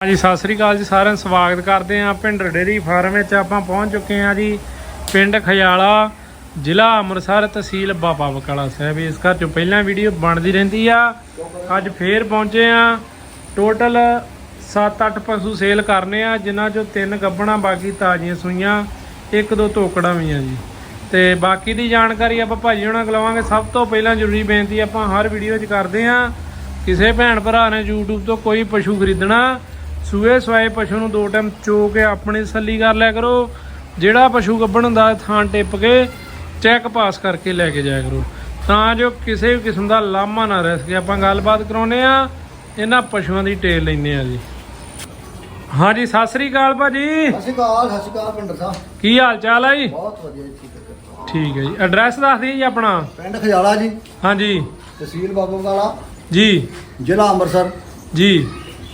ਹਾਂਜੀ, ਸਤਿ ਸ੍ਰੀ ਅਕਾਲ ਜੀ, ਸਾਰਿਆਂ ਨੂੰ ਸਵਾਗਤ ਕਰਦੇ ਆਂ ਪਿੰਡ ਡੇਰੀ ਫਾਰਮ ਵਿੱਚ। ਆਪਾਂ ਪਹੁੰਚ ਚੁੱਕੇ ਆਂ ਜੀ ਪਿੰਡ ਖਜਾਲਾ ਜ਼ਿਲ੍ਹਾ ਅੰਮ੍ਰਿਤਸਰ ਤਹਿਸੀਲ ਬਾਬਾ ਬਕਾਲਾ ਸਾਹਿਬ। ਇਸ ਘਰ ਚੋਂ ਪਹਿਲਾਂ ਵੀਡੀਓ ਬਣਦੀ ਰਹਿੰਦੀ ਆ। ਅੱਜ ਫੇਰ ਪਹੁੰਚੇ ਆਂ ਟੋਟਲ 7-8 ਪਸ਼ੂ ਸੇਲ ਕਰਨੇ ਆ, ਜਿਨ੍ਹਾਂ ਚੋਂ ਤਿੰਨ ਗੱਬਣਾ ਬਾਕੀ ਤਾਜ਼ੀਆਂ ਸੂਈਆਂ, ਇੱਕ ਦੋ ਤੋਕੜਾਂ ਵੀ ਆ ਜੀ। ਤੇ ਬਾਕੀ ਦੀ ਜਾਣਕਾਰੀ ਆਪਾਂ ਭਾਜੀ ਹੁਣਾਂ ਕੋਲ ਲਵਾਂਗੇ। ਸਭ ਤੋਂ ਪਹਿਲਾਂ ਜ਼ਰੂਰੀ ਬੇਨਤੀ ਆਪਾਂ ਹਰ ਵੀਡੀਓ 'ਚ ਕਰਦੇ ਆਂ ਕਿਸੇ ਭੈਣ ਭਰਾ ਨੇ YouTube ਤੋਂ ਕੋਈ ਪਸ਼ੂ ਖਰੀਦਣਾ ਸੂਏ ਸਵਾਏ ਪਸ਼ੂ ਨੂੰ ਦੋ ਟਾਈਮ ਚੋ ਕੇ ਆਪਣੀ ਤਸੱਲੀ ਕਰ ਲਿਆ ਕਰੋ। ਜਿਹੜਾ ਪਸ਼ੂ ਗੱਭਣ ਹੁੰਦਾ ਥਾਂ ਟਿੱਪ ਕੇ ਚੈੱਕ ਪਾਸ ਕਰਕੇ ਲੈ ਕੇ ਜਾਇਆ ਕਰੋ। ਤਾਂ ਜੋ ਕਿਸੇ ਵੀ ਕਿਸਮ ਦਾ ਲਾਮਾ ਨਾ ਰਹਿ ਸਕੇ। ਆਪਾਂ ਗੱਲਬਾਤ ਕਰਾਉਨੇ ਆ ਇਹਨਾਂ ਪਸ਼ੂਆਂ ਦੀ ਟੇਲ ਲੈਨੇ ਆ ਜੀ। ਹਾਂਜੀ ਸਤਿ ਸ੍ਰੀ ਅਕਾਲ ਭਾਜੀ। ਸਤਿ ਸ਼੍ਰੀ ਅਕਾਲ ਸਤਿ ਸ਼੍ਰੀ ਅਕਾਲ ਪਿੰਡਰ ਸਾਹਿਬ। ਕੀ ਹਾਲ ਚਾਲ ਹੈ ਜੀ? ਬਹੁਤ ਵਧੀਆ ਜੀ ਠੀਕ ਹੈ ਠੀਕ ਹੈ ਜੀ। ਐਡਰੈਸ ਦੱਸ ਦਿਓ ਜੀ ਆਪਣਾ। ਪਿੰਡ ਖਜਾਲਾ ਜੀ। ਹਾਂਜੀ ਤਹਿਸੀਲ ਬਾਬੂ ਵਾਲਾ। ਜੀ। ਜ਼ਿਲ੍ਹਾ ਅੰਮ੍ਰਿਤਸਰ। ਜੀ।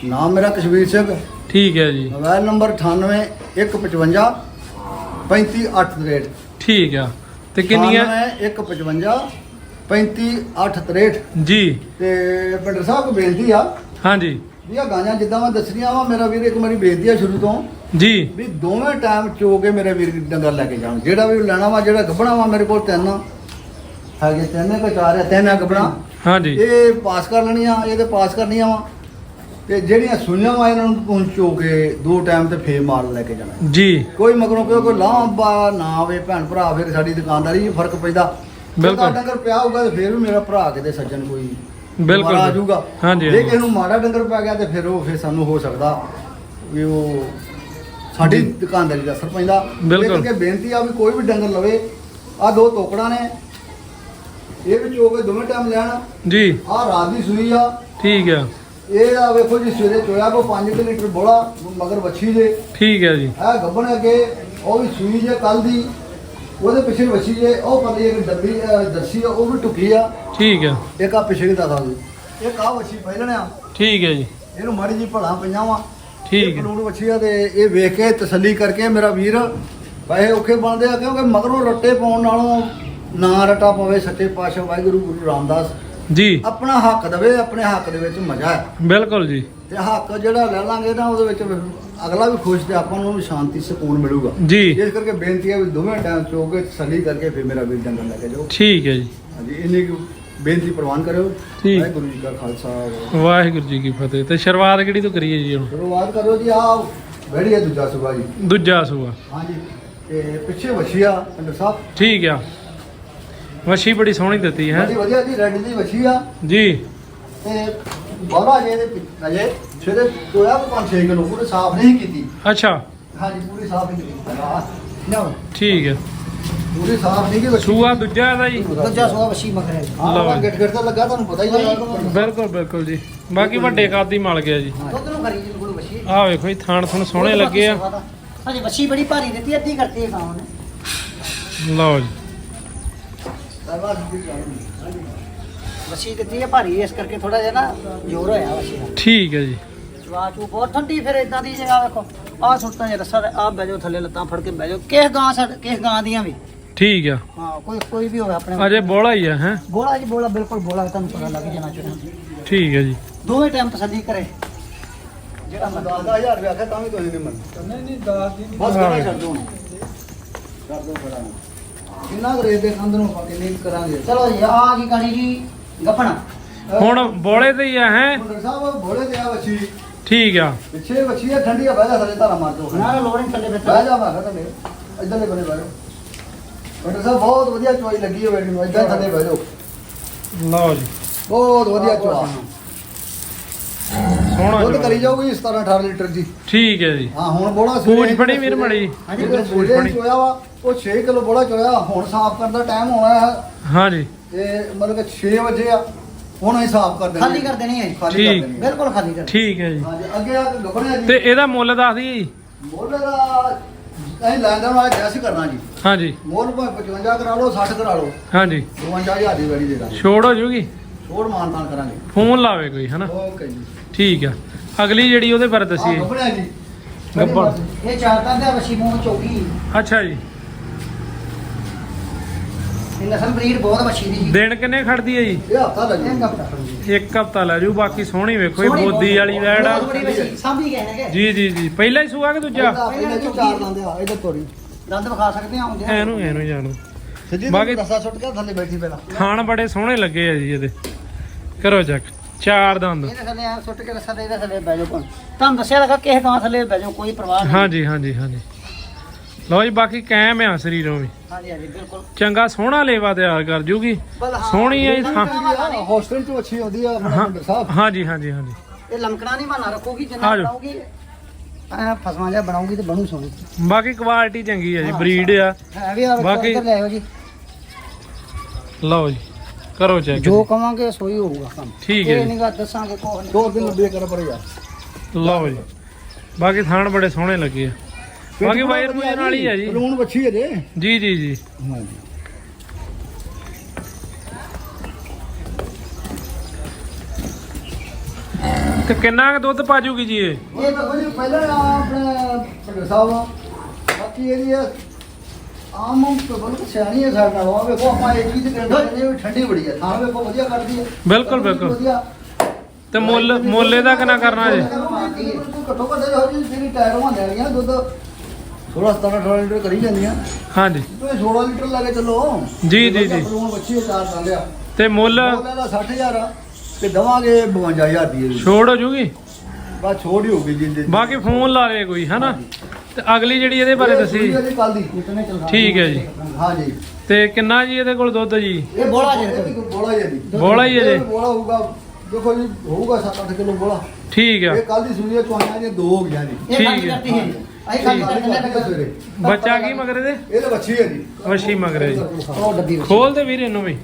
ਨਾਮ ਮੇਰਾ ਕਸ਼ਮੀਰ ਸਿੰਘ। ਠੀਕ ਹੈ ਜੀ। ਮੋਬਾਈਲ ਨੰਬਰ 9815 35863 ਠੀਕ ਆ। ਤੇ ਕਿੰਨੀਆਂ? 155 35863 ਜੀ। ਤੇ ਪਿੰਡਰ ਸਾਹਿਬ ਕੋ ਬੇਨਤੀ ਆ ਹਾਂਜੀ। ਵੀ ਆ ਗਾਂਆਂ ਜਿੱਦਾਂ ਮੈਂ ਦੱਸਣੀਆਂ ਵਾ ਮੇਰਾ ਵੀਰ ਇੱਕ ਮੇਰੀ ਬੇਨਤੀ ਆ ਸ਼ੁਰੂ ਤੋਂ ਜੀ। ਵੀ ਦੋਵੇਂ ਟਾਈਮ ਚੋ ਕੇ ਮੇਰੇ ਵੀਰ ਡੰਗਰ ਲੈ ਕੇ ਜਾਣ। ਜਿਹੜਾ ਵੀ ਲੈਣਾ ਵਾ ਜਿਹੜਾ ਗੱਬਣਾ ਵਾ ਮੇਰੇ ਕੋਲ ਤਿੰਨ। ਹੈਗੇ ਤਿੰਨ ਕੋ ਚਾਰ ਆ ਤਿੰਨ ਆ ਗੱਬਣਾ ਹਾਂਜੀ। ਇਹ ਪਾਸ ਕਰ ਲੈਣੀਆਂ ਇਹ ਤੇ ਪਾਸ ਕਰਨੀਆਂ ਵਾ। ਤੇ ਜਿਹੜੀਆਂ ਸੁਈਆਂ ਵਾ ਇਹਨਾਂ ਨੂੰ ਪਹੁੰਚੋ ਕੇ ਦੋ ਟਾਈਮ ਤੇ ਫੇਰ ਮਾਲ ਲੈ ਕੇ ਜਾਣਾ ਜੀ ਕੋਈ ਮਗਰੋਂ ਕਿਉਂ ਕੋਈ ਲਾਂਬਾ ਨਾ ਆਵੇ ਭੈਣ ਭਰਾ ਫਿਰ ਸਾਡੀ ਦੁਕਾਨਦਾਰੀ 'ਚ ਫ਼ਰਕ ਪੈਂਦਾ ਬਿਲਕੁਲ। ਡੰਗਰ ਪਿਆ ਹੋਊਗਾ ਤੇ ਫਿਰ ਵੀ ਮੇਰਾ ਭਰਾ ਕਿਤੇ ਸੱਜਣ ਕੋਈ ਬਿਲਕੁਲ। ਆ ਜਾਊਗਾ ਹਾਂਜੀ, ਜੇ। ਕਿਸੇ ਨੂੰ ਮਾੜਾ ਡੰਗਰ ਪੈ ਗਿਆ ਤੇ ਫਿਰ ਉਹ ਫਿਰ ਸਾਨੂੰ ਹੋ ਸਕਦਾ ਵੀ ਉਹ ਸਾਡੀ। ਦੁਕਾਨਦਾਰੀ ਦਾ ਅਸਰ ਪੈਂਦਾ ਬਿਲਕੁਲ। ਕਰਕੇ ਬੇਨਤੀ ਆ ਵੀ ਕੋਈ ਵੀ ਡੰਗਰ ਲਵੇ ਆ ਦੋ ਟੋਕੜਾਂ ਨੇ ਇਹ ਵਿੱਚ ਹੋ ਕੇ ਦੋਵੇਂ ਟਾਈਮ ਲੈਣ ਜੀ ਆ ਰਾਤ ਦੀ ਸੂਈ ਆ ਠੀਕ ਆ ਇਹ ਆ ਵੇਖੋ ਜੀ ਸਵੇਰੇ ਚੋਇਆ ਕੋ 5 ਲੀਟਰ ਬੋਲਾ ਮਗਰ ਵੱਛੀ ਦੇ ਠੀਕ ਹੈ ਜੀ। ਇਹ ਗੱਬਣ ਅੱਗੇ ਉਹ ਵੀ ਸੂਈ ਜੇ ਕੱਲ ਦੀ ਉਹਦੇ ਪਿੱਛੇ ਵੱਛੀ ਜੇ ਉਹ ਪਤਲੀ ਇੱਕ ਡੱਬੀ ਦੱਸੀ ਆ ਉਹ ਵੀ ਟੁੱਕੀ ਆ। ਠੀਕ ਆ ਇੱਕ ਆ ਪਿਛੇ ਦਾ ਦਾ ਇੱਕ ਆ ਵੱਛੀ ਪਹਿਲਣਿਆ ਠੀਕ ਹੈ ਜੀ। ਇਹਨੂੰ ਮਾੜੀ ਜੀ ਭਲਾ ਪਈਆਂ ਵਾ। ਠੀਕ ਹੈ। ਵੱਛੀ ਆ ਤੇ ਇਹ ਵੇਖ ਕੇ ਤਸੱਲੀ ਕਰਕੇ ਮੇਰਾ ਵੀਰ ਪੈਸੇ ਔਖੇ ਬਣਦੇ ਆ ਕਿਉਂਕਿ ਮਗਰੋਂ ਰੱਟੇ ਪਾਉਣ ਨਾਲੋਂ ਨਾ ਰਟਾ ਪਵੇ ਸੱਚੇ ਪਾਤਸ਼ਾਹ ਵਾਹਿਗੁਰੂ ਗੁਰੂ ਰਾਮਦਾਸ। ਜੀ। ਆਪਣਾ ਹੱਕ ਦੇਵੇ ਆਪਣੇ ਹੱਕ ਦੇ ਵਿੱਚ ਮਜ਼ਾ ਹੈ। ਬਿਲਕੁਲ ਜੀ। ਤੇ ਹੱਕ ਜਿਹੜਾ ਲੈ ਲਾਂਗੇ ਨਾ ਉਹਦੇ ਵਿੱਚ ਅਗਲਾ ਵੀ ਖੁਸ਼ ਤੇ ਆਪਾਂ ਨੂੰ ਵੀ ਸ਼ਾਂਤੀ ਸਕੂਨ ਮਿਲੂਗਾ। ਜੀ। ਇਸ ਕਰਕੇ ਬੇਨਤੀ ਹੈ ਵੀ ਦੋਵੇਂ ਟਾਈਮ ਚੋ ਕੇ ਤਸੱਲੀ ਕਰਕੇ ਫਿਰ ਮੇਰਾ ਵੀਰ ਡੰਗਰ ਲੈ ਕੇ ਜਾਓ। ਠੀਕ ਹੈ ਜੀ। ਹਾਂਜੀ ਇੰਨੀ ਕੁ ਬੇਨਤੀ ਪ੍ਰਵਾਨ ਕਰਿਓ। ਠੀਕ। ਵਾਹਿਗੁਰੂ ਜੀ ਕਾ ਖਾਲਸਾ ਵਾਹਿਗੁਰੂ। ਜੀ ਕੀ ਫਤਿਹ। ਤੇ ਸ਼ੁਰੂਆਤ ਕਿਹੜੀ ਤੋਂ ਕਰੀਏ ਜੀ ਹੁਣ? ਸ਼ੁਰੂਆਤ ਕਰੋ ਜੀ ਆ ਬੈੜੀ ਹੈ ਦੂਜਾ ਸੁਭਾ ਜੀ। ਦੂਜਾ ਸੂਆ ਹਾਂਜੀ ਤੇ ਪਿੱਛੇ ਵਛੀਆ ਅੰਦਰ ਸਾਹਿਬ। ਠੀਕ ਆ। ਵਸ਼ੀ ਬੜੀ ਸੋਹਣੀ ਦਿੱਤੀ ਹੈ। ਹਾਂਜੀ ਵਧੀਆ ਜੀ ਰੈੱਡ ਦੀ ਵਛੀਆ ਜੀ। ਤੇ ਬਾਹਲਾ ਜੇ ਇਹਦੇ ਪਿ- ਅਜੇ ਸਵੇਰੇ ਚੋਇਆ 5-6 ਕਿਲੋ ਪੂਰੇ ਸਾਫ਼ ਨਹੀਂ ਕੀਤੀ। ਅੱਛਾ। ਹਾਂਜੀ ਪੂਰੀ ਸਾਫ਼ ਨਹੀਂ ਕੀਤੀ। ਨਾ। ਠੀਕ ਹੈ। ਪੂਰੀ ਸਾਫ਼ ਨਹੀਂ ਕੀਤੀ। ਸੂਆ ਦੂਜਾ ਇਹਦਾ ਜੀ? ਦੂਜਾ ਸੋਆ ਵਸ਼ੀ ਮਗਰ ਹੈ। ਲਓ ਜੀ। ਗਿੱਟ ਗਿੱਟ ਤਾਂ ਲੱਗਾ ਤੁਹਾਨੂੰ ਪਤਾ ਹੀ ਹੈ ਬਿਲਕੁਲ ਬਿਲਕੁਲ ਜੀ। ਬਾਕੀ ਵੱਡੇ ਕੱਦ ਮਲ ਗਿਆ ਜੀ। ਦੁੱਧ ਨੂੰ ਖਰੀ ਜੀ ਕੋਲ ਵਸ਼ੀ। ਆਹ ਵੇਖੋ ਜੀ ਥਾਣ ਥਣ ਸੋਹਣੇ ਲੱਗੇ ਆ। ਹਾਂਜੀ ਵਸ਼ੀ ਬੜੀ ਭਾਰੀ ਦਿੱਤੀ ਅੱਧੀ ਕਰਤੀ ਹੈ ਨੇ ਲਓ ਜੀ। ਵਸ਼ੀ ਦਿੱਤੀ ਹੈ ਭਾਰੀ ਇਸ ਕਰਕੇ ਥੋੜਾ ਜਿਹਾ ਨਾ ਜ਼ੋਰ ਹੋਇਆ ਵਸ਼ੀ ਦਾ ਠੀਕ ਹੈ ਜੀ। ਜਵਾਚੂ ਬਹੁਤ ਠੰਡੀ ਫਿਰ ਇਦਾਂ ਦੀ ਜਗ੍ਹਾ ਵੇਖੋ। ਆਹ ਸੁੱਟਾਂ ਜੇ ਰੱਸਾ ਆ ਬਹਿ ਜਾਓ ਥੱਲੇ ਲੱਤਾਂ ਫੜ ਕੇ ਬਹਿ ਜਾਓ। ਕਿਸ ਗਾਂ ਸਾਡ ਕਿਸ ਗਾਂ ਦੀਆਂ ਵੀ। ਠੀਕ ਆ। ਹਾਂ ਕੋਈ ਕੋਈ ਵੀ ਹੋਵੇ ਆਪਣੇ ਅਜੇ ਬੋਲਾ ਹੀ ਆ ਹੈ? ਬੋਲਾ ਜੀ ਬੋਲਾ ਬਿਲਕੁਲ ਬੋਲਾ ਤੁਹਾਨੂੰ ਪਤਾ ਲੱਗ ਜਾਣਾ ਚਾਹੀਦਾ ਠੀਕ ਹੈ ਜੀ। ਦੋਵੇਂ ਟਾਈਮ ਤਸੱਲੀ ਕਰੇ। ਜਿਹੜਾ ਮਰਜ਼ੀ 10000 ਰੁਪਏ ਆਖਿਆ ਤਾਂ ਵੀ ਤੁਸੀਂ ਨਹੀਂ ਮੰਨਦੇ। ਨਹੀਂ ਨਹੀਂ ਦਾਸ ਦੀ ਬਸ ਕਰਾ ਛੱਡ ਦੋ ਕਰ ਦੋ ਫੜਾ ਕਿੰਨਾ ਕੁ ਰੇਟ ਦੇ ਕੰਧ ਨੂੰ ਆਪਾਂ ਕਿੰਨੀ ਕੁ ਕਰਾਂਗੇ? ਚਲੋ ਜੀ ਆ ਕੀ ਗਾੜੀ ਜੀ ਗੱਪਣਾ। ਹੁਣ ਬੋਲੇ ਤੇ ਹੀ ਆ ਹੈ? ਡਾਕਟਰ ਸਾਹਿਬ ਬੋਲੇ ਤੇ ਆ ਵੱਛੀ। ਠੀਕ ਆ। ਪਿੱਛੇ ਵੱਛੀ ਆ ਠੰਡੀ ਆ ਬਹਿ ਜਾ ਥੱਲੇ ਧਾਰਾ ਮਾਰ ਦੋ ਨਾਲ ਲੋੜਿੰਗ ਥੱਲੇ ਬਹਿ ਬੈਠਾ ਜਾ ਮੈਂ ਕਿਹਾ ਥੱਲੇ ਇੱਧਰ ਦੇ ਬਣੇ ਬਹਿ ਜਾਓ ਸਾਹਿਬ ਬਹੁਤ ਵਧੀਆ ਚੋਈ ਲੱਗੀ ਹੈ ਬੇਟੀ ਨੂੰ ਇੱਧਰ ਹੀ ਥੱਲੇ ਬਹਿ ਜਾਓ। ਲਓ ਜੀ। ਬਹੁਤ ਵਧੀਆ ਚੋਆ। ਸੋਹਣਾ ਦੁੱਧ। ਕਰੀ ਜਾਊਗੀ 17 18 ਲੀਟਰ ਦੀ। ਠੀਕ ਹੈ ਜੀ। ਹਾਂ ਹੁਣ ਬੋਲਾ ਪੂਛ ਫੜੀ ਵੀਰ ਮੜੀ। ਹਾਂਜੀ ਪੂਛ ਫੜੀ ਚੋਇਆ ਵਾ ਉਹ 6 ਕਿਲੋ ਬੋਲਾ ਚੋਇਆ ਹੁਣ ਸਾਫ਼ ਕਰਨ ਦਾ ਟਾਈਮ ਹੋਣਾ ਹੈ। ਹਾਂਜੀ ਤੇ ਮਤਲਬ ਕਿ 6 ਵਜੇ ਆ ਹੁਣ ਅਸੀਂ ਸਾਫ਼ ਕਰ ਦੇਣੀ ਖਾਲੀ ਕਰ ਦੇਣੀ ਹੈ। ਖਾਲੀ ਕਰ। ਦੇਣੀ ਹੈ। ਬਿਲਕੁਲ ਖਾਲੀ ਕਰ। ਠੀਕ ਹੈ ਜੀ। ਹਾਂਜੀ ਅੱਗੇ ਆ ਕੇ ਗੱਬਣਿਆ ਤੇ ਜੀ। ਇਹਦਾ ਮੁੱਲ ਦੱਸ ਦਈਏ ਜੀ। ਮੁੱਲ ਦਾ ਅਸੀਂ ਲੈਣ ਦੇਣ ਵਾਲਾ ਜੈਸੀ ਕਰਨਾ ਜੀ। ਹਾਂਜੀ ਮੁੱਲ ਭਾਵੇਂ 55 ਕਰਾ ਲਓ 60 ਕਰਾ ਲਓ। ਹਾਂਜੀ 52000 ਦੀ ਵੜੀ ਦੇ ਦਾਂਗੇ। ਛੋੜ ਹੋ ਜੂਗੀ। ਛੋੜ ਮਾਨ ਤਾਨ ਕਰਾਂਗੇ। ਫੋਨ ਲਾਵੇ ਕੋਈ ਹਨਾ? ਓਕੇ ਜੀ। ਠੀਕ ਆ। ਅਗਲੀ ਜਿਹੜੀ ਉਹਦੇ ਬਾਰੇ ਦੱਸੀਏ। ਜੀ। ਗੱਬਣ। ਇਹ ਚਾਰ ਤਾਂ ਦਾ ਵਸ਼ੀ ਮੂੰਹ ਚੌਕੀ ਅੱਛਾ ਜੀ। ਇਹ ਨਸਲ ਬਰੀਡ ਬਹੁਤ ਵੱਛੀ ਦੀ। ਜੀ ਦਿਨ ਕਿੰਨੇ ਖੜਦੀ ਹੈ ਜੀ? ਇਹ ਹਫਤਾ ਇਹ ਲੱਗੇ ਕੱਪੜਾ ਇੱਕ ਹਫਤਾ ਲੈ ਜੂ। ਬਾਕੀ ਸੋਹਣੀ ਵੇਖੋ ਇਹ ਬੋਦੀ ਵਾਲੀ ਵੈੜ ਆ। ਸਾਂਭੀ ਨੇਗੇ ਜੀ ਜੀ ਜੀ। ਪਹਿਲਾ ਹੀ ਸੂਆ ਕਿ ਦੂਜਾ? ਚ ਚਾਰ ਦੰਦੇ ਆ ਇਹਦੇ ਤੋਰੀ ਦੰਦ ਵਿਖਾ ਸਕਦੇ ਆ। ਐਨੂੰ ਐਨੂੰ ਜਾਣੋ। ਸਿੱਧੀ ਬਾਕੀ- ਬਾਕੀ ਰਸਾ ਸੁੱਟ ਕੇ ਥੱਲੇ ਬੈਠੀ ਪਹਿਲਾਂ। ਥਾਣ ਬੜੇ ਸੋਹਣੇ ਲੱਗੇ ਆ ਜੀ ਇਹਦੇ। ਕਰੋ ਚੱਕ। ਚਾਰ ਦੰਦ। ਇਹਦੇ ਥੱਲੇ ਆ ਸੁੱਟ ਕੇ ਰਸਾ ਦੇ ਇਹਦੇ ਥੱਲੇ ਬਹਿ ਜਾਓ ਭਾਵੇਂ। ਤੁਹਾਨੂੰ ਦੱਸਿਆ ਲਗਾ ਕਿਸੇ ਗਾਂ ਥੱਲੇ ਬਹਿ ਜਾਓ ਕੋਈ ਪਰਵਾਹ ਨਹੀਂ। ਹਾਂਜੀ ਹਾਂਜੀ ਹਾਂਜੀ। ਲਓ ਜੀ ਬਾਕੀ ਕਾਇਮ ਆ ਸਰੀਰੋਂ ਵੀ। ਹਾਂਜੀ ਹਾਂਜੀ ਬਿਲਕੁਲ। ਚੰਗਾ ਸੋਹਣਾ ਲੇਵਾ ਤਿਆਰ ਕਰ ਜੂਗੀ। ਸੋਹਣੀ ਹੈ ਜੀ ਥਾਂ। ਹੋਸਟਲ ਚ ਅੱਛੀ ਆਉਂਦੀ ਆ ਆਪਣਾ ਹਾਂ ਮੰਦਰ ਸਾਹਿਬ। ਹਾਂਜੀ ਹਾਂਜੀ ਹਾਂਜੀ। ਇਹ ਲਮਕਣਾ ਨਹੀਂ ਬਣਾ ਰੱਖੋਗੀ ਆ ਜਿੰਨਾ ਜਾਓ। ਐ ਫਸਵਾ ਜਾ ਬਣਾਉਗੀ ਤੇ ਬਣੂ ਸੋਹਣੀ। ਬਾਕੀ ਕੁਆਲਿਟੀ ਚੰਗੀ ਹੈ ਜੀ ਬਰੀਡ ਆ। ਹੈ ਵੀ ਆ ਬਾਕੀ- ਬਾਕੀ ਲੈ ਆਓ ਜੀ। ਲਓ ਜੀ। ਕਰੋ ਚੈੱਕ ਜੋ ਕਵਾਂਗੇ ਸੋਈ ਹੋਊਗਾ ਕੰਮ। ਠੀਕ ਹੈ ਇਹ। ਨਹੀਂਗਾ ਦੱਸਾਂਗੇ ਕੋਹ ਦੋ ਦਿਨ ਲੱਭੇ ਕਰ ਪਰ ਯਾਰ ਲਓ ਜੀ। ਬਾਕੀ ਥਾਣ ਬੜੇ ਸੋਹਣੇ ਲੱਗੇ ਆ। ਬਾਕੀ ਵਾਇਰ ਮੂਜਨ ਵਾਲੀ ਹੈ ਜੀ। ਬਲੂਨ ਵੱਛੀ ਹੈ ਜੇ ਜੀ ਜੀ। ਜੀ। ਹਾਂਜੀ ਤੇ ਕਿੰਨਾ ਕੁ ਦੁੱਧ ਪਾ ਜੂਗੀ ਜੀ ਇਹ? ਇਹ ਤਾਂ ਪਹਿਲਾਂ ਆਪਣੇ ਸਾਹਿਬ ਆ। ਬਾਕੀ ਇਹਦੀ ਆ ਆਮ ਬਲਕ ਸਿਆਣੀ ਹੈ ਸਾਡੇ ਆ ਵੇਖੋ ਆਪਾਂ ਇਹ ਚੀਜ਼ ਕਹਿੰਦੇ ਨੇ ਠੰਡੀ ਬੜੀ ਹੈ ਥਾਂ ਵੇਖੋ ਵਧੀਆ ਕੱਢਦੀ ਹੈ। ਬਿਲਕੁਲ, ਬਿਲਕੁਲ। ਵਧੀਆ। ਤੇ ਮੁੱਲ ਮੁੱਲ ਇਹਦਾ ਕਿੰਨਾ ਕਰਨਾ ਜੀ? ਘੱਟੋ ਘੱਟ ਹੋ ਜੀ ਜਿਹੜੀ ਟਾਇਰ ਹੁੰਦੇ ਵਾਲੀਆਂ ਦੁੱਧ 16 17 18 ਲੀਟਰ ਕਰੀ ਜਾਂਦੀਆਂ। ਹਾਂਜੀ। ਤੁਸੀਂ 16 ਲੀਟਰ ਲੈ ਕੇ ਚੱਲੋ। ਜੀ, ਜੀ, ਜੀ। ਬਲੂਨ ਵੱਛੀ ਚਾਰ ਡਾਲਿਆ ਤੇ ਮੁੱਲ? ਉਹਦਾ ਦਾ 60000 ਆ। ਤੇ ਦਵਾਂਗੇ 52000 ਦੀ। ਛੋੜ ਹੋ ਜੂਗੀ? ਬਸ ਛੋੜ ਹੀ ਹੋ ਗਈ ਜੀ। ਬਾਕੀ ਫੋਨ ਲਾ ਲੇ ਕੋਈ ਹਨਾ? ਤੇ ਅਗਲੀ ਜਿਹੜੀ ਇਹਦੇ ਬਾਰੇ ਦੱਸੀ। ਕੱਲ ਦੀ ਚਲਦਾ ਠੀਕ ਹੈ ਜੀ। ਹਾਂ ਜੀ ਤੇ ਕਿੰਨਾ ਜੀ ਇਹਦੇ ਕੋਲ ਦੁੱਧ ਜੀ? ਇਹ ਬੋਲਾ ਜੇ ਬੋਲਾ ਹੀ ਹੈ ਜੀ। ਬੋਲਾ ਹੀ ਹੈ ਜੀ। ਬੋਲਾ ਹੋਊਗਾ ਦੇਖੋ ਜੀ ਹੋਊਗਾ 7-8 ਕਿਲੋ ਬੋਲਾ। ਠੀਕ ਆ। ਇਹ ਕੱਲ ਦੀ ਸੂਈ ਚੁਆਈਆਂ ਦੀਆਂ ਦੋ ਹੋ ਗਈਆਂ ਜੀ। ਇਹ ਠੀਕ ਹੈ। ਹੈ ਬੱਚਾ ਕੀ ਮਗਰ ਇਹਦੇ? ਇਹ ਤਾਂ ਬੱਚੀ ਹੈ ਜੀ। ਵਸ਼ੀ ਮਗਰ ਹੈ ਜੀ। ਖੋਲ ਦੇ ਵੀਰ ਇਹਨੂੰ ਵੀ।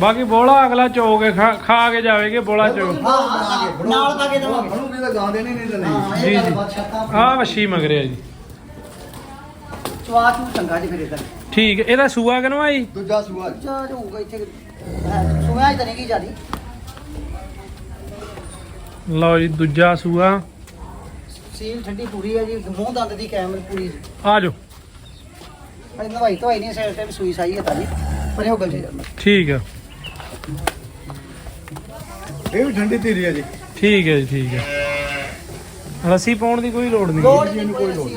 ਬਾਕੀ ਬੋਲਾ ਅਗਲਾ ਚੋ ਕੇ ਖਾ ਖਾ ਕੇ ਜਾਵੇਗੇ ਬੋਲਾ ਚੋ ਹਾਂ, ਹਾਂ, ਨਾਲ ਪਾ ਕੇ ਦੇਵਾਂਗੇ। ਬਣੂ ਵੀ ਤਾਂ ਗਾਂ ਦੇਣੀ ਨਹੀਂ ਤਾਂ ਨਹੀਂ। ਹਾਂ ਜੀ, ਜੀ। ਆ ਵਸ਼ੀ ਮਗਰ ਹੈ ਜੀ। ਚਵਾਚ ਨੂੰ ਚੰਗਾ ਜੀ ਫਿਰ ਇਹਦਾ ਠੀਕ ਹੈ। ਇਹਦਾ ਸੂਆ ਕਿਨਵਾ ਜੀ? ਦੂਜਾ ਸੂਆ ਜੀ। ਚਾਹ ਹੋਊਗਾ ਇੱਥੇ। ਸੁਣਿਆ ਹੀ ਤਾਂ ਨਹੀਂ ਕੀ ਜਿਆਦੀ। ਲਓ ਜੀ ਦੂਜਾ ਸੂਆ। ਸੀਲ ਠੰਡੀ ਪੂਰੀ ਹੈ ਜੀ ਮੂੰਹ ਦੰਦ ਦੀ ਕੈਮਰ ਪੂਰੀ। ਆ ਜਾਓ। ਅਜੇ ਨਵਾਈ ਧਵਾਈ ਨਹੀਂ ਸਾਈਡ ਤੇ ਵੀ ਸੂਈ ਸਾਈ ਹੈ ਤਾਂ ਜੀ ਪਰ ਇਹ ਗੱਲ ਜੀ। ਠੀਕ ਆ ਇਹ ਵੀ ਠੰਡੀ ਧੀਰੀ ਹੈ ਜੀ। ਠੀਕ ਹੈ ਜੀ ਠੀਕ ਹੈ। ਰੱਸੀ ਪਾਉਣ ਦੀ ਕੋਈ ਲੋੜ ਨਹੀਂ। ਲੋੜ ਨਹੀਂ ਕੋਈ ਲੋੜ ਨਹੀਂ।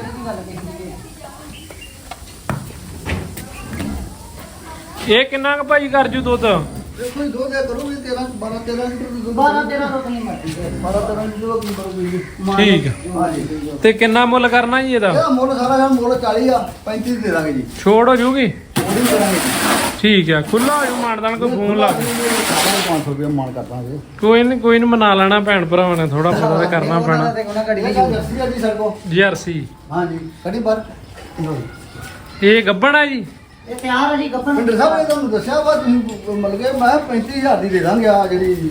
ਇਹ ਕਿੰਨਾ ਕੁ ਭਾਈ ਕਰ ਜੂ ਦੁੱਧ? ਦੇਖੋ ਜੀ ਦੋ ਦੇ ਕਰੂਗੀ 13 12 13 ਲੀਟਰ ਦੁੱਧ। 12 13 ਰੁਪਏ ਨਹੀਂ ਮਰਦੀ। 12 13 ਲੀਟਰ ਦਾ ਕੀ ਕਰੂਗੀ ਜੀ। ਠੀਕ ਆ। ਹਾਂ। ਜੀ ਤੇ ਕਿੰਨਾ ਮੁੱਲ ਕਰਨਾ ਜੀ ਇਹਦਾ? ਇਹਦਾ ਮੁੱਲ ਸਾਰਾ ਜਿਹੜਾ ਮੁੱਲ 40 ਆ 35 ਦੇ ਦਾਂਗੇ ਜੀ। ਛੋੜ ਹੋ ਜੂਗੀ? ਉਹਦੀ ਕਰਾਂਗੇ ਜੀ ਠੀਕ ਆ ਖੁੱਲਾ ਹੋ ਜੂ ਮਾਨਦਾਨ ਕੋਈ ਫੋਨ ਲਾ ਦਿਓ। 500 ਰੁਪਏ ਮਾਨ ਕਰਦਾਂਗੇ ਕੋਈ ਨਹੀਂ ਕੋਈ ਨਹੀਂ ਮਨਾ ਲੈਣਾ ਭੈਣ ਭਰਾਵਾਂ ਨੇ ਥੋੜਾ ਬਹੁਤਾ ਤਾਂ ਕਰਨਾ ਪੈਣਾ। ਉਹਨਾਂ ਘੜੀ ਇਹ ਆ ਜੀ ਜਰਸੀ। ਹਾਂ ਜੀ ਕੜੀ ਇਹ ਗੱਬਣ ਆ ਜੀ? ਇਹ ਤਿਆਰ ਹੈ ਜੀ ਪਿੰਡਰ ਸਾਹਿਬ ਨੇ ਤੁਹਾਨੂੰ ਦੱਸਿਆ ਵਾ ਤੁਸੀਂ ਮਿਲ ਗਏ ਮੈਂ 35000 ਦੀ ਦੇ ਦਾਂਗੇ ਆ ਜਿਹੜੀ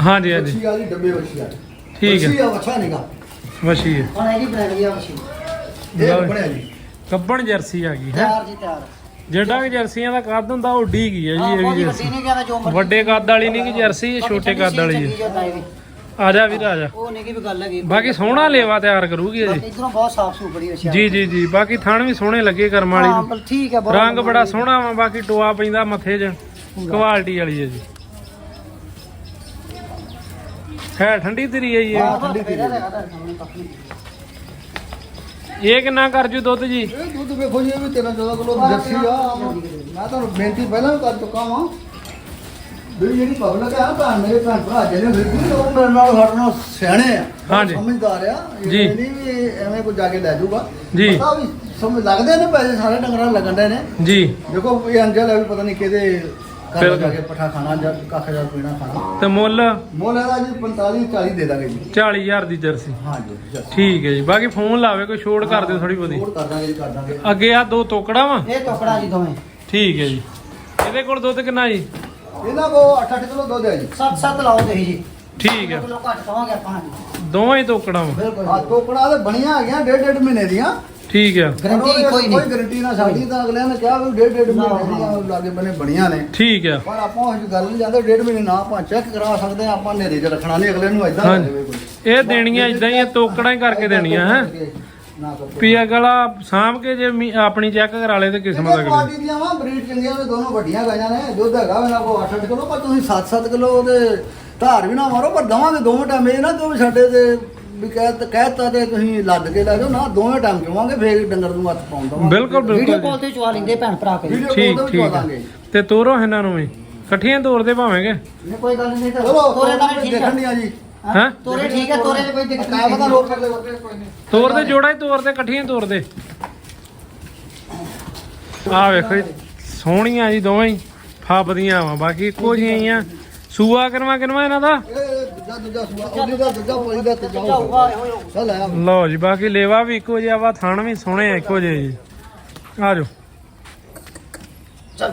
ਹਾਂਜੀ ਹਾਂਜੀ। ਵੱਛੀ ਵਾਲੀ ਡੱਬੇ ਵੱਛੀ ਵਾਲੀ ਠੀਕ ਵੱਛੀ ਹੈ ਆ ਵੱਛਾ ਨਹੀਂਗਾ ਵਸ਼ੀ ਹੈ ਹੁਣ ਇਹਦੀ ਬ੍ਰੈਂਡ ਦੀ ਆ ਮਸ਼ੀਨ ਲਓ ਇਹ ਜੀ। ਬਣਿਆ ਜੀ। ਗੱਬਣ ਜਰਸੀ ਆ ਗਈ ਹੈ? ਤਿਆਰ ਜੀ ਤਿਆਰ। ਜਿਹੜਾ ਕਿ ਜਰਸੀਆਂ ਦਾ ਕੱਦ ਹੁੰਦਾ ਉਹ ਡੀ ਗਈ ਹੈ ਜੀ ਇਹ ਵੀ ਵੱਡੀ ਜਰਸੀ। ਨਹੀਂ ਕਹਿੰਦਾ ਜੋ ਮਰਜ਼ੀ ਵੱਡੇ ਕੱਦ ਵਾਲੀ ਨਹੀਂ ਕਿ ਜਰਸੀ ਇਹ ਛੋਟੇ ਕੱਦ ਵਾਲੀ ਹੈ। ਆ ਜਾ ਵੀਰ ਆ ਜਾ। ਉਹ ਨਹੀਂ ਕਿ ਵੀ ਗੱਲ ਹੈਗੀ। ਬਾਕੀ ਸੋਹਣਾ ਲੇਵਾ ਤਿਆਰ ਕਰੂਗੀ ਜੀ। ਇਧਰੋਂ ਬਹੁਤ ਸਾਫ਼ ਸੁਥਰੀ ਬੜੀ ਅੱਛੀ ਜੀ ਜੀ ਜੀ ਬਾਕੀ ਥਣ ਵੀ ਸੋਹਣੇ ਲੱਗੇ ਕਰਮ ਵਾਲੀ ਨੂੰ। ਠੀਕ ਹੈ ਰੰਗ ਬੜਾ ਸੋਹਣਾ ਵਾ ਬਾਕੀ ਟੋਆ ਪੈਂਦਾ ਮੱਥੇ 'ਚ। ਕੁਆਲਿਟੀ ਵਾਲੀ ਹੈ ਜੀ। ਹੈ ਠੰਡੀ ਤੇਰੀ ਹੈ ਜੀ ਠੰਡੀ ਇਹ ਕਿੰਨਾ ਕਰ ਜੂ ਦੁੱਧ ਜੀ ਇਹ ਦੁੱਧ ਵੇਖੋ ਜੀ ਇਹ ਵੀ 13 14 ਕਿਲੋ ਜਰਸੀ ਆ ਮੈਂ ਤੁਹਾਨੂੰ ਬੇਨਤੀ ਪਹਿਲਾਂ ਵੀ ਕਰ ਚੁੱਕਾ ਵਾਂ ਵੀ ਜਿਹੜੀ ਪਬਲਿਕ ਆ ਤਾਂ ਮੇਰੇ ਭੈਣ ਭਰਾ ਜਿਹੜੇ ਫਿਰਦੇ ਉਹ ਮੇਰੇ ਨਾਲ ਸਾਡੇ ਨਾਲ ਸਿਆਣੇ ਆ ਹਾਂਜੀ। ਸਮਝਦਾਰ ਆ ਇਹ ਜੀ। ਨਹੀਂ ਵੀ ਐਵੇਂ ਕੋਈ ਜਾ ਕੇ ਲੈ ਜਾਊਗਾ ਜੀ। ਪਤਾ ਵੀ ਸਮਝ ਲੱਗਦੇ ਨੇ ਪੈਸੇ ਸਾਰੇ ਡੰਗਰਾਂ ਨੂੰ ਲੱਗਣ ਦੇ ਨੇ ਜੀ ਦੇਖੋ ਇਹ ਅੰਜਲ ਹੈ ਵੀ ਪਤਾ ਨਹੀਂ ਕਿਹਦੇ ਘਰ ਬਿਲਕੁਲ। ਜਾ ਕੇ ਪਠਾ ਖਾਣਾ ਜਾਂ ਕੱਖ ਜਾ ਪੀਣਾ ਖਾਣਾ। ਤੇ ਮੁੱਲ? ਮੁੱਲ ਇਹਦਾ ਜੀ 45 40 ਦੇ ਦਾਂਗੇ ਜੀ। 40000 ਦੀ ਜਰਸੀ। ਹਾਂ ਜੀ ਜਰਸੀ। ਠੀਕ ਹੈ ਜੀ ਬਾਕੀ ਫੋਨ ਲਾਵੇ ਕੋਈ ਛੋੜ ਕਰ ਦਿਓ ਥੋੜੀ ਬਹੁਤੀ। ਹੋਰ ਕਰ ਦਾਂਗੇ ਜੀ ਕਰ ਦਾਂਗੇ। ਅੱਗੇ ਆ ਦੋ ਤੋਕੜਾ ਵਾ? ਇਹ ਟੋਕੜਾ ਜੀ ਦੋਵੇਂ। ਠੀਕ ਹੈ ਜੀ। ਇਹਦੇ ਕੋਲ ਦੁੱਧ ਕਿੰਨਾ ਜੀ? ਇਹਨਾਂ ਕੋ 8-8 ਕਿਲੋ ਦੁੱਧ ਹੈ ਜੀ। 7-7 ਲਾਓ ਤੁਸੀਂ ਜੀ। ਠੀਕ ਹੈ। ਕਿਲੋ ਘੱਟ ਕਵਾਂਗੇ ਆਪਾਂ ਜੀ ਦੋਵਾਂ ਤੋਕੜਾ ਵਾ। ਬਿਲਕੁਲ ਆ ਟੋਕੜਾ ਤੇ ਬਣੀਆਂ ਹੈਗੀਆਂ ਡੇਢ ਡੇਢ ਮਹੀਨੇ ਦੀਆਂ। ਠੀਕ ਹੈ ਗਰੰਟੀ ਕੋਈ ਕੋਈ ਨਹੀਂ। ਗਰੰਟੀ ਨਾ ਸਾਡੀ ਤਾਂ ਅਗਲਿਆਂ ਨੇ ਕਿਹਾ ਵੀ ਡੇਢ ਡੇਢ ਮਹੀਨੇ ਦੀਆਂ ਲਾਗੇ ਬਨੇ ਬਣੀਆਂ ਨੇ। ਠੀਕ ਹੈ ਪਰ ਆਪਾਂ ਉਹ ਗੱਲ ਨਹੀਂ ਜਾਂਦੇ ਡੇਢ ਮਹੀਨੇ ਨਾ ਆਪਾਂ ਚੈੱਕ ਕਰਾ ਸਕਦੇ ਆ ਆਪਾਂ ਨੇਰੇ 'ਚ ਰੱਖਣਾ ਨਹੀਂ ਅਗਲੇ ਨੂੰ ਐਦਾਂ ਹਾਂਜੀ। ਇਹ ਦੇਣੀਆਂ ਇਦਾਂ ਹੀ ਆ, ਤੋਕੜਾਂ ਹੀ ਕਰਕੇ ਦੇਣੀਆਂ ਹੈ। ਨਾ ਕਰ ਪੀਆ ਗਲਾ ਸਾਂਭ ਕੇ ਜੇ ਮੀ- ਆਪਣੀ ਚੈੱਕ ਕਰਾ ਲੇ ਤੇ ਕਿਸਮਤ ਕਿੰਨੇ ਅਗਲੀ। ਦੀਆਂ ਵਾ ਬਰੀਡ ਚੰਗੀਆਂ ਨੇ ਦੋਨੋਂ ਵੱਡੀਆਂ ਗਾਈਆਂ ਨੇ ਦੁੱਧ ਹੈਗਾ ਇਹਨਾਂ ਕੋਲ 8-8 ਕਿਲੋ ਪਰ ਤੁਸੀਂ 7-7 ਕਿਲੋ ਉਹਦੇ ਧਾਰ ਵੀ ਨਾ ਮਾਰੋ ਪਰ ਦਵਾਂਗੇ ਦੋਵੇਂ ਟਾਈਮ ਇਹ ਨਾ ਕਿ ਵੀ ਸਾਡੇ ਤੇ ਵੀ ਕਹਿ ਕਹਿਤਾ ਤੇ ਤੁਸੀਂ ਲੱਦ ਕੇ ਲੈ ਜਾਓ ਨਾ ਦੋਵੇਂ ਟਾਈਮ ਚਵਾਂਗੇ ਫੇਰ ਡੰਗਰ ਨੂੰ ਹੱਥ ਪਾਉਣ ਦਵਾਂਗੇ ਬਿਲਕੁਲ ਵੀਡੀਓ ਬਿਲਕੁਲ ਕਾਲ ਤੇ ਚਵਾ ਲੈਂਦੇ ਭੈਣ ਭਰਾ ਕੇ ਵੀਡੀਓ ਕਾਲ ਤੇ ਠੀਕ ਵੀ ਆ। ਚਵਾਵਾਂਗੇ ਤੇ ਤੋਰੋ ਇਹਨਾਂ ਨੂੰ ਵੀ। ਇਕੱਠੀਆਂ ਤੋਰਦੇ ਭਾਵੇਂਗੇ। ਨਹੀਂ ਕੋਈ ਗੱਲ ਨਹੀਂ ਤਾਂ ਚਲੋ ਤੋਰੇ ਦਾ ਵੀ ਠੀਕ ਦੇਖਣ ਆ। ਦੀਆਂ ਜੀ। ਹੈਂ? ਤੋਰੇ ਠੀਕ ਹੈ ਤੋਰੇ 'ਚ ਕੋਈ ਦਿੱਕਤ ਕਾਇ ਪਤਾ ਨਹੀਂ ਲੋਕ ਕਰ ਲੈ ਕੋਈ ਨਹੀਂ। ਤੋਰਦੇ ਜੋੜਾ ਹੀ ਤੋਰਦੇ ਇਕੱਠੀਆਂ ਤੋਰਦੇ। ਆ ਵੇਖੋ ਜੀ, ਸੋਹਣੀਆਂ ਜੀ ਦੋਵੇਂ ਹੀ। ਫੱਬਦੀਆਂ ਵਾ ਬਾਕੀ ਇੱਕੋ ਜਿਹੀਆਂ ਹੀ ਆ। ਸੂਆ ਕਰਵਾ ਕਰਵਾ ਇਹਨਾਂ ਦਾ? ਇਹ ਦੂਜਾ ਦੂਜਾ ਸੁਆ ਉਹਦੀ ਦਾ ਦੂਜਾ ਪੋਲੀ ਦਾ ਤੀਜਾ ਜਾਊਗਾ ਹੋਊਗਾ ਇਹੋ ਇਹੋ ਚੱਲ ਆ। ਲਓ ਜੀ ਬਾਕੀ ਲੇਵਾ ਵੀ ਇੱਕੋ ਜਿਹਾ ਵਾ ਥਣ ਵੀ ਸੋਹਣੇ ਆ ਇੱਕੋ ਜਿਹੇ ਜੀ। ਆ ਜਾਓ। ਚੱਲ।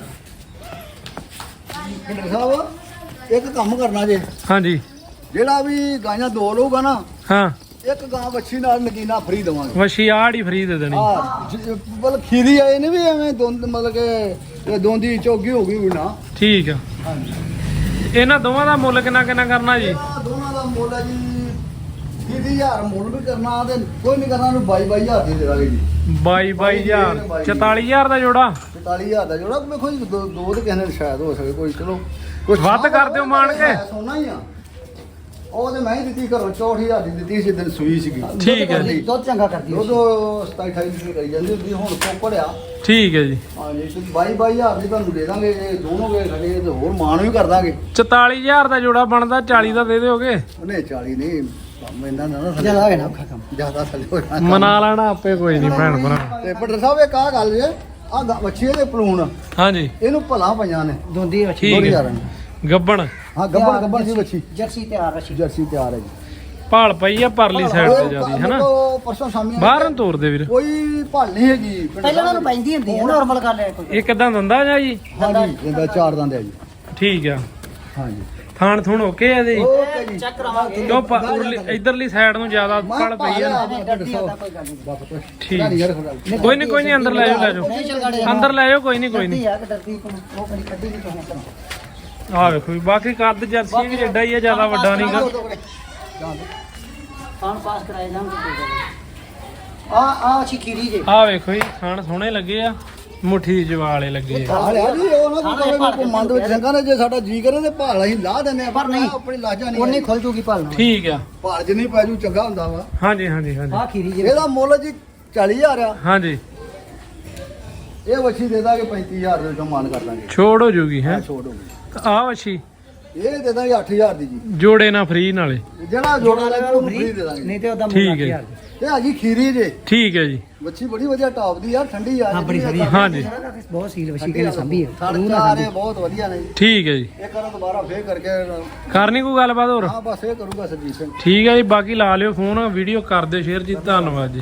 ਪਿੰਡ ਸਾਹਿਬ ਇੱਕ ਕੰਮ ਕਰਨਾ ਜੇ। ਹਾਂਜੀ। ਜਿਹੜਾ ਵੀ ਗਾਈਆਂ ਦੋ ਲਊਗਾ ਨਾ ਹਾਂ। ਇੱਕ ਗਾਂ ਵੱਛੀ ਨਾਲ ਨਗੀਨਾ ਫਰੀ ਦਵਾਂਗੇ। ਵਸ਼ੀ ਆੜੀ ਫਰੀ ਦੇ ਦੇਣੀ। ਹਾਂ ਮਤਲਬ ਖੀਰੀ ਆਏ ਨੇ ਵੀ ਐਵੇਂ ਦੋਂਦ ਮਤਲਬ ਕਿ ਇਹ ਦੋਂਦੀ ਚੋਗੀ ਹੋ ਗਈ ਵੀ ਨਾ। ਠੀਕ ਆ। ਹਾਂਜੀ। ਇਹਨਾਂ ਦੋਵਾਂ ਦਾ ਮੁੱਲ ਕਿੰਨਾ ਕਿੰਨਾ ਕਰਨਾ ਜੀ? ਮੁੱਲ ਹੈ ਜੀ 30000 ਮੁੱਲ ਵੀ ਕਰਨਾ ਤੇ ਕੋਈ ਨਹੀਂ ਕਰਨਾ ਨੂੰ 22 22000 ਦੀ ਦੇ ਦਾਂਗੇ ਜੀ। 22 22000 44000 ਦਾ ਜੋੜਾ। 45000 ਦਾ ਜਿਹੜਾ ਵੇਖੋ ਜੀ ਦੋ ਦੋ ਤੇ ਨੇ ਸ਼ਾਇਦ ਹੋ ਸਕੇ ਕੋਈ ਚਲੋ। ਕੋਈ ਵੱਧ ਕਰ ਦਿਓ ਮਾਣ ਕੇ। ਸੋਨਾ ਹੀ ਆ। ਉਹ ਤੇ ਮੈਂ ਹੀ ਦਿੱਤੀ ਘਰੋਂ 64000 ਦੀ ਦਿੱਤੀ ਸੀ ਦਿਨ ਸੂਈ ਸੀਗੀ। ਠੀਕ ਹੈ ਜੀ। ਦੁੱਧ ਚੰਗਾ ਕਰਦੀ ਦੁੱਧ 27 28 ਦੀ ਕਰੀ ਜਾਂਦੀ ਹੁੰਦੀ ਹੁਣ ਕੋਕੜਿਆ ਠੀਕ ਹੈ ਜੀ। ਹਾਂਜੀ ਤੇ 22 22000 ਦੀ ਤੁਹਾਨੂੰ ਦੇ ਦਾਂਗੇ ਇਹ ਦੋਨੋਂ ਵੇ ਖੜੇ ਤੇ ਹੋਰ ਮਾਣ ਵੀ ਕਰ ਦਾਂਗੇ। 44000 ਦਾ ਜੋੜਾ ਬਣਦਾ 40 ਦਾ ਦੇ ਦਿਓਗੇ? ਉਹਨੇ 40 ਨਹੀਂ ਕੰਮ ਇੰਨਾ ਨਾ ਜ਼ਿਆਦਾ ਹੋਇਆ ਨਾ ਔਖਾ ਕੰਮ। ਜ਼ਿਆਦਾ ਥੱਲੇ ਹੋ ਜਾਣਾ ਮਨਾ ਲੈਣਾ ਆਪੇ ਕੋਈ ਨਹੀਂ ਭੈਣ ਭਰਾ। ਤੇ ਪਟਰ ਸਾਹਿਬ ਇੱਕ ਆਹ ਗੱਲ ਜੇ ਆ ਵੱਛੇ ਦੇ ਪਲੂਣ। ਹਾਂਜੀ। ਇਹਨੂੰ ਭਲਾ ਪਈਆਂ ਨੇ। ਦੋਂਦੀ ਹੈ। 2000 ਨੇ। ਗੱਬਣ। ਹਾਂ ਗੱਬੜ ਗੱਬੜ ਦੀ ਵੱਛੀ ਜਰਸੀ ਤਿਆਰ ਰਸ਼ੀ ਜਰਸੀ ਤਿਆਰ ਹੈ ਜੀ। ਭਾਲ ਪਈ ਆ ਪਰਲੀ ਸਾਈਡ ਤੇ ਜਿਆਦੀ ਹੈਨਾ? ਪਰਸੋਂ ਸਾਹਮਣੇ ਬਾਹਰ ਨੂੰ ਤੋਰਦੇ ਵੀਰ। ਕੋਈ ਭਲ ਨਹੀਂ ਹੈਗੀ। ਪਹਿਲਾਂ ਉਹਨੂੰ ਪੈਂਦੀ ਹੁੰਦੀ ਹੈ ਨਾਰਮਲ ਕਰ ਲਿਆ ਕੋਈ। ਇਹ ਕਿਦਾਂ ਦੰਦਾ ਜਾਂ ਜੀ? ਹਾਂਜੀ ਇਹਦਾ ਚਾਰ ਦੰਦ ਹੈ ਜੀ। ਠੀਕ ਆ। ਹਾਂਜੀ। ਥਾਣ ਥੁਣ ਓਕੇ ਆ ਜੀ ਓਕੇ ਜੀ। ਚੈੱਕ ਕਰਾਵਾਂਗੇ। ਕਿਉਂ ਉਰਲੀ ਇਧਰਲੀ ਸਾਈਡ ਨੂੰ ਜ਼ਿਆਦਾ ਪੜ ਪਈ ਆ ਨਾ? ਡਰਦੀ ਆਦਾ ਕੋਈ ਗੱਲ ਨਹੀਂ। ਠੀਕ। ਕੋਈ ਨਹੀਂ। ਕੋਈ ਨਹੀਂ ਅੰਦਰ ਲੈ ਜਾਓ ਲੈ ਜਾਓ। ਅੰਦਰ ਲੈ ਜਾਓ ਕੋਈ ਨਹੀਂ ਕੋਈ ਨਹੀਂ ਡਰਦੀ ਆ ਨਹੀਂ ਨੇ ਵੇਖੋ ਜੀ, ਬਾਕੀ ਕੱਦ ਜਰਸੀ ਵੀ ਏਡਾ ਹੀ ਆ ਜ਼ਿਆਦਾ ਵੱਡਾ ਨਹੀਂਗਾ ਖਾਣ ਪਾਸ ਕਰਾਏ ਜਾਂ ਕੋਈ ਗੱਲ ਆ ਆ ਅੱਛੀ ਖੀਰੀ ਜੇ। ਆ ਵੇਖੋ ਜੀ ਖਾਣ ਸੋਹਣੇ ਲੱਗੇ ਆ ਮੁੱਠੀ ਦੀ ਜਵਾਲੇ ਲੱਗੇ ਆ। ਹਾਲਿਆ ਜੀ ਉਹ ਨਾ ਕੋਈ ਕਵੇ ਕੋਈ ਮੰਦ ਵਿੱਚ ਜੰਗਾ ਨੇ ਜੇ ਸਾਡਾ ਜੀ ਕਰੇ ਤੇ ਭਾਲ ਅਸੀਂ ਲਾ ਦਿੰਦੇ ਆ ਪਰ ਨਹੀਂ। ਆਪਣੀ ਲਾਜਾ ਉਹਨੇ ਨਹੀਂ ਖੁੱਲ ਜੂਗੀ ਭਾਲਣਾ ਠੀਕ ਆ। ਭਾਲ ਜਿੰਨੀ ਪੈ ਜੂ ਚੰਗਾ ਹੁੰਦਾ ਵਾ। ਹਾਂਜੀ ਹਾਂਜੀ ਹਾਂਜੀ। ਆ ਖੀਰੀ ਜੇ ਇਹਦਾ ਮੁੱਲ ਜੀ 40000 ਆ। ਹਾਂਜੀ। ਇਹ ਵੱਛੀ ਦੇ ਦਾਂਗੇ 35000 ਦੇ ਵਿੱਚੋਂ ਮਾਨ ਕਰ ਦਾਂਗੇ। ਛੋੜ ਹੋ ਜੂਗੀ ਹੈ? ਛੋੜ ਆ ਵਛੀ। ਇਹ ਦੇ ਦਾਂਗੇ 8000 ਦੀ ਜੀ। ਜੋੜੇ ਨਾ ਫ੍ਰੀ ਨਾਲੇ। ਜਿਹੜਾ ਜੋੜਾ ਲੈ ਉਹਨੂੰ ਫ੍ਰੀ ਦੇ ਦਾਂਗੇ। ਨਹੀਂ ਤੇ ਉਹਦਾ ਠੀਕ ਹੈ। ਤੇ ਹੈਗੀ ਖੀਰੀ ਜੇ। ਠੀਕ ਹੈ ਜੀ। ਵੱਛੀ ਬੜੀ ਵਧੀਆ ਟੌਪ ਦੀ ਆ ਠੰਡੀ ਆ ਹਾਂ, ਬੜੀ ਵਧੀਆ। ਹਾਂਜੀ। ਬਹੁਤ ਸੀਲ ਵਸ਼ੀ ਕੇ ਸੰਭੀ ਹੈ। ਸਾਡੇ ਚਾਰੇ ਬਹੁਤ ਵਧੀਆ ਨੇ। ਜੀ। ਠੀਕ ਹੈ ਜੀ। ਇਹ ਕਰੋ ਦੁਬਾਰਾ ਫੇਰ ਕਰਕੇ ਕਰਨੀ ਕੋਈ ਗੱਲਬਾਤ ਹੋਰ? ਹਾਂ ਬਸ ਇਹ ਕਰੂਗਾ ਸਰਜੀਤ ਸਿੰਘ। ਠੀਕ ਹੈ ਜੀ ਬਾਕੀ ਲਾ ਲਿਓ ਫੋਨ ਵੀਡੀਓ ਕਰ ਦਿਓ ਸ਼ੇਅਰ ਜੀ ਧੰਨਵਾਦ ਜੀ।